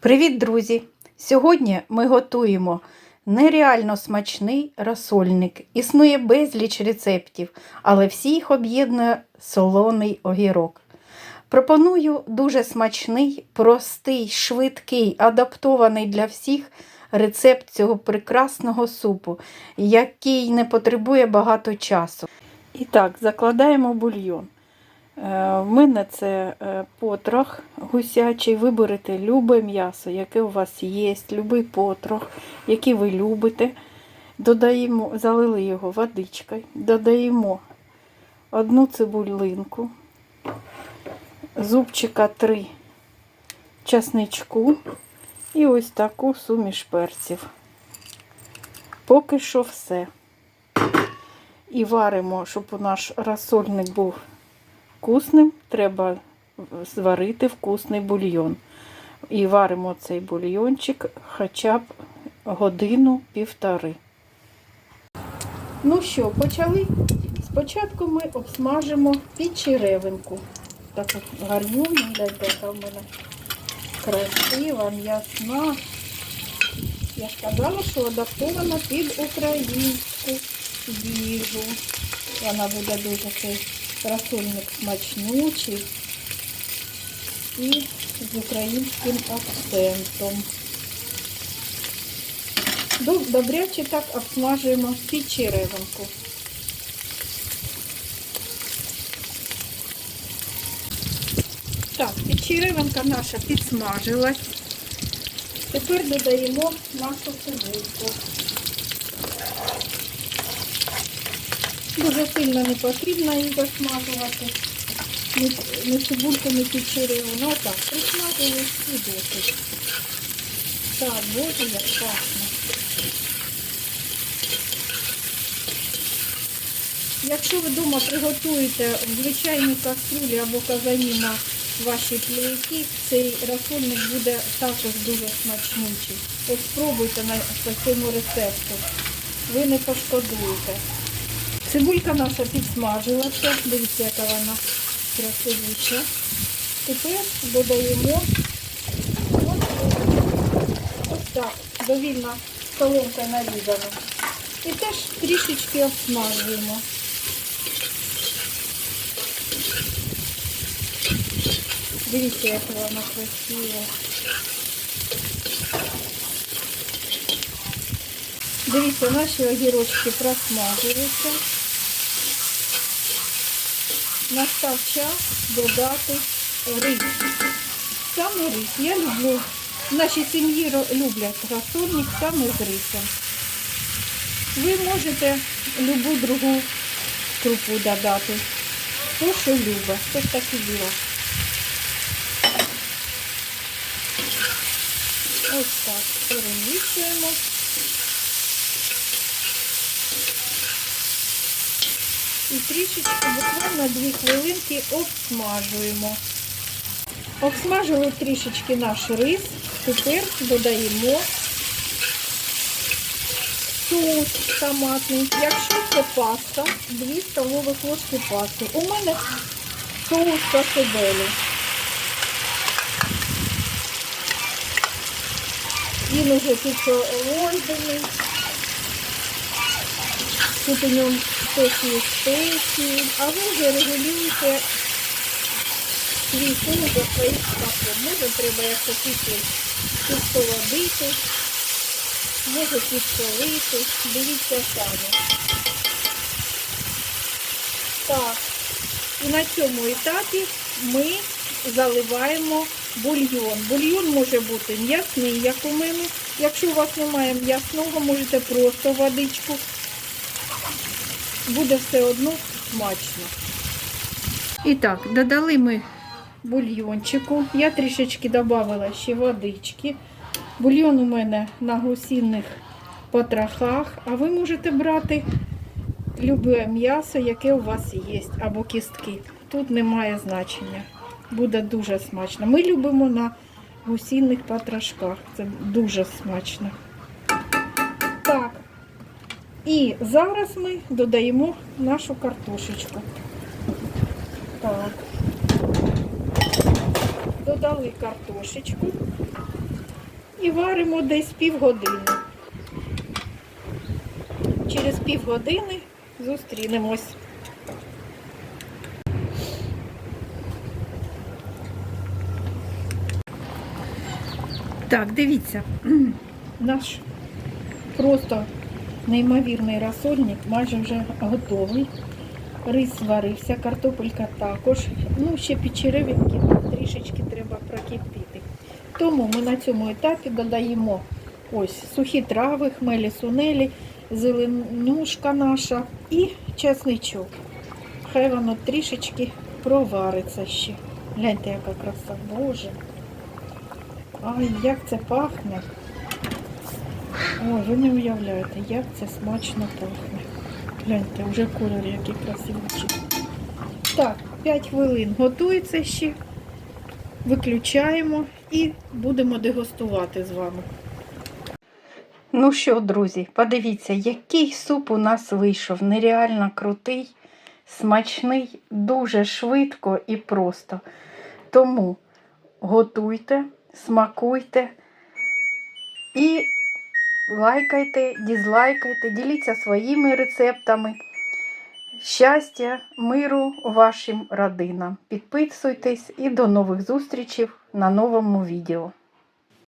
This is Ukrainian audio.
Привіт, друзі! Сьогодні ми готуємо нереально смачний розсольник. Існує безліч рецептів, але всі їх об'єднує солоний огірок. Пропоную дуже смачний, простий, швидкий, адаптований для всіх рецепт цього прекрасного супу, який не потребує багато часу. І так, закладаємо бульйон. Е, В мене це е, потрох гусячий. Виберете любе м'ясо, яке у вас є, любий потрох, який ви любите. Додаємо, залили його водичкою, додаємо одну цибулинку, зубчика 3 часничку і ось таку суміш перців. Поки що все. І варимо, щоб у наш розсольник був вкусним, треба зварити вкусний бульйон. І варимо цей бульйончик хоча б годину-півтори. Ну що, почали? Спочатку ми обсмажимо підчеревинку. Таку гарнюню, дайте, яка в мене красива, м'ясна. Я ж казала, що адаптована під українську їжу. Вона буде дуже цей розсольник смачнючий і з українським акцентом. Доб- Добряче так обсмажуємо підчеревинку. Так, підчеревинка наша підсмажилась. Тепер додаємо нашу цибульку. Дуже сильно не потрібно її засмажувати. Не, цибульку, не підчереву. Ну так, присмажили і досить. Так, боже, як пахне. Якщо ви вдома приготуєте в звичайній каструлі або казані на ваші плівки, цей розсольник буде також дуже смачнючий. Ось спробуйте на цьому рецепту. Ви не пошкодуєте. Цибулька наша підсмажилася. Дивіться, яка вона красивуча. Тепер додаємо ось так, довільно соломкою нарізано. І теж трішечки обсмажуємо. Дивіться, яка вона красива. Дивіться, наші огірочки просмажилися. Настав час додати рис. Саме рис. Я люблю. В нашій сім'ї люблять розсольник саме з рисом. Ви можете любу другу крупу додати. Хто що любить, хто ж так і діло. Ось так перемішуємо. І трішечки, буквально 2 хвилинки обсмажуємо. Обсмажили трішечки наш рис. Тепер додаємо соус томатний. Якщо це паста, 2 столових ложки пасти. У мене соус касебелі. Він уже підсолений. Тут у ньому є спеції, а ви вже регулюєте свій соус за своїм смаком. Може треба піти підсолодити, може підсолити. Дивіться самі. Так, і на цьому етапі ми заливаємо бульйон. Бульйон може бути м'ясний, як у мене. Якщо у вас немає м'ясного, можете просто водичку. Буде все одно смачно. І так, додали ми бульйончику. Я трішечки додала ще водички. Бульйон у мене на гусінних потрохах, а ви можете брати любе м'ясо, яке у вас є, або кістки. Тут немає значення. Буде дуже смачно. Ми любимо на гусінних потрошках. Це дуже смачно. І зараз ми додаємо нашу картошечку. Так. Додали картошечку. і варимо десь півгодини. Через півгодини зустрінемось. Так, дивіться, наш просто неймовірний розсольник майже вже готовий. Рис зварився, картопелька також. Ну, ще печеревинки трішечки треба прокипіти. Тому ми на цьому етапі додаємо ось сухі трави, хмелі сунелі, зеленушка наша і чесничок. Хай воно трішечки провариться ще. Гляньте, яка краса, Боже. Ай, як це пахне. Ой, ви не уявляєте, як це смачно пахне. Гляньте, вже кольор який красивий. Так, 5 хвилин готується ще. Виключаємо і будемо дегустувати з вами. Ну що, друзі, подивіться, який суп у нас вийшов. Нереально крутий, смачний, дуже швидко і просто. Тому готуйте, смакуйте і лайкайте, дізлайкайте, діліться своїми рецептами. Щастя, миру вашим родинам. Підписуйтесь і до нових зустрічей на новому відео.